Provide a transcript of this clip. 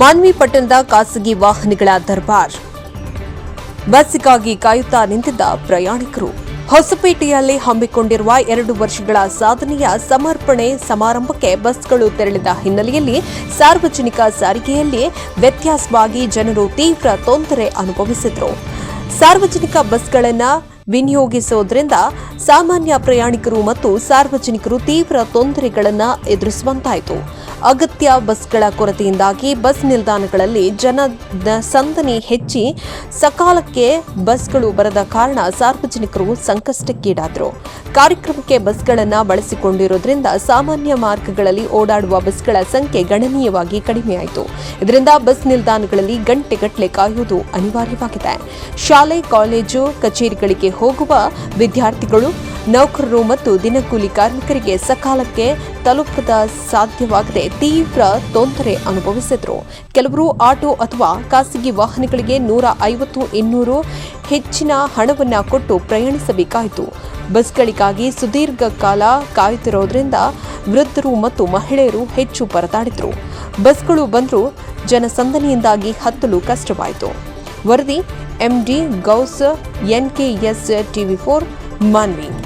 ಮಾನ್ವಿ ಪಟ್ಟಣದ ಖಾಸಗಿ ವಾಹನಗಳ ದರ್ಬಾರ್. ಬಸ್ಸಿಗಾಗಿ ಕಾಯುತ್ತಾ ನಿಂತಿದ್ದ ಪ್ರಯಾಣಿಕರು ಹೊಸಪೇಟೆಯಲ್ಲಿ ಹಮ್ಮಿಕೊಂಡಿರುವ ಎರಡು ವರ್ಷಗಳ ಸಾಧನೆಯ ಸಮರ್ಪಣೆ ಸಮಾರಂಭಕ್ಕೆ ಬಸ್ಗಳು ತೆರಳಿದ ಹಿನ್ನೆಲೆಯಲ್ಲಿ ಸಾರ್ವಜನಿಕ ಸಾರಿಗೆಯಲ್ಲಿ ವ್ಯತ್ಯಾಸವಾಗಿ ಜನರು ತೀವ್ರ ತೊಂದರೆ ಅನುಭವಿಸಿದರು. ಸಾರ್ವಜನಿಕ ಬಸ್ಗಳನ್ನು ವಿನಿಯೋಗಿಸುವುದರಿಂದ ಸಾಮಾನ್ಯ ಪ್ರಯಾಣಿಕರು ಮತ್ತು ಸಾರ್ವಜನಿಕರು ತೀವ್ರ ತೊಂದರೆಗಳನ್ನು ಎದುರಿಸುವಂತಾಯಿತು. ಅಗತ್ಯ ಬಸ್ಗಳ ಕೊರತೆಯಿಂದಾಗಿ ಬಸ್ ನಿಲ್ದಾಣಗಳಲ್ಲಿ ಜನದ ಸಂದಣಿ ಹೆಚ್ಚಿ ಸಕಾಲಕ್ಕೆ ಬಸ್ಗಳು ಬರದ ಕಾರಣ ಸಾರ್ವಜನಿಕರು ಸಂಕಷ್ಟಕ್ಕೀಡಾದರು. ಕಾರ್ಯಕ್ರಮಕ್ಕೆ ಬಸ್ಗಳನ್ನು ಬಳಸಿಕೊಂಡಿರುವುದರಿಂದ ಸಾಮಾನ್ಯ ಮಾರ್ಗಗಳಲ್ಲಿ ಓಡಾಡುವ ಬಸ್ಗಳ ಸಂಖ್ಯೆ ಗಣನೀಯವಾಗಿ ಕಡಿಮೆಯಾಯಿತು. ಇದರಿಂದ ಬಸ್ ನಿಲ್ದಾಣಗಳಲ್ಲಿ ಗಂಟೆಗಟ್ಟಲೆ ಕಾಯುವುದು ಅನಿವಾರ್ಯವಾಗಿದೆ. ಶಾಲೆ, ಕಾಲೇಜು, ಕಚೇರಿಗಳಿಗೆ ಹೋಗುವ ವಿದ್ಯಾರ್ಥಿಗಳು ನೌಕರರು ಮತ್ತು ದಿನಕೂಲಿ ಕಾರ್ಮಿಕರಿಗೆ ಸಕಾಲಕ್ಕೆ ತಲುಪದ ಸಾಧ್ಯವಾಗದೆ ತೀವ್ರ ತೊಂದರೆ ಅನುಭವಿಸಿದರು. ಕೆಲವರು ಆಟೋ ಅಥವಾ ಖಾಸಗಿ ವಾಹನಗಳಿಗೆ ನೂರ ಐವತ್ತು ಇನ್ನೂರು ಹೆಚ್ಚಿನ ಹಣವನ್ನು ಕೊಟ್ಟು ಪ್ರಯಾಣಿಸಬೇಕಾಯಿತು. ಬಸ್ಗಳಿಗಾಗಿ ಸುದೀರ್ಘ ಕಾಲ ಕಾಯುತ್ತಿರೋದ್ರಿಂದ ವೃದ್ಧರು ಮತ್ತು ಮಹಿಳೆಯರು ಹೆಚ್ಚು ಪರದಾಡಿದರು. ಬಸ್ಗಳು ಬಂದರೂ ಜನಸಂದಣಿಯಿಂದಾಗಿ ಹತ್ತಲು ಕಷ್ಟವಾಯಿತು. ವರದಿ, MD Gouse, NKS TV four, Manvi.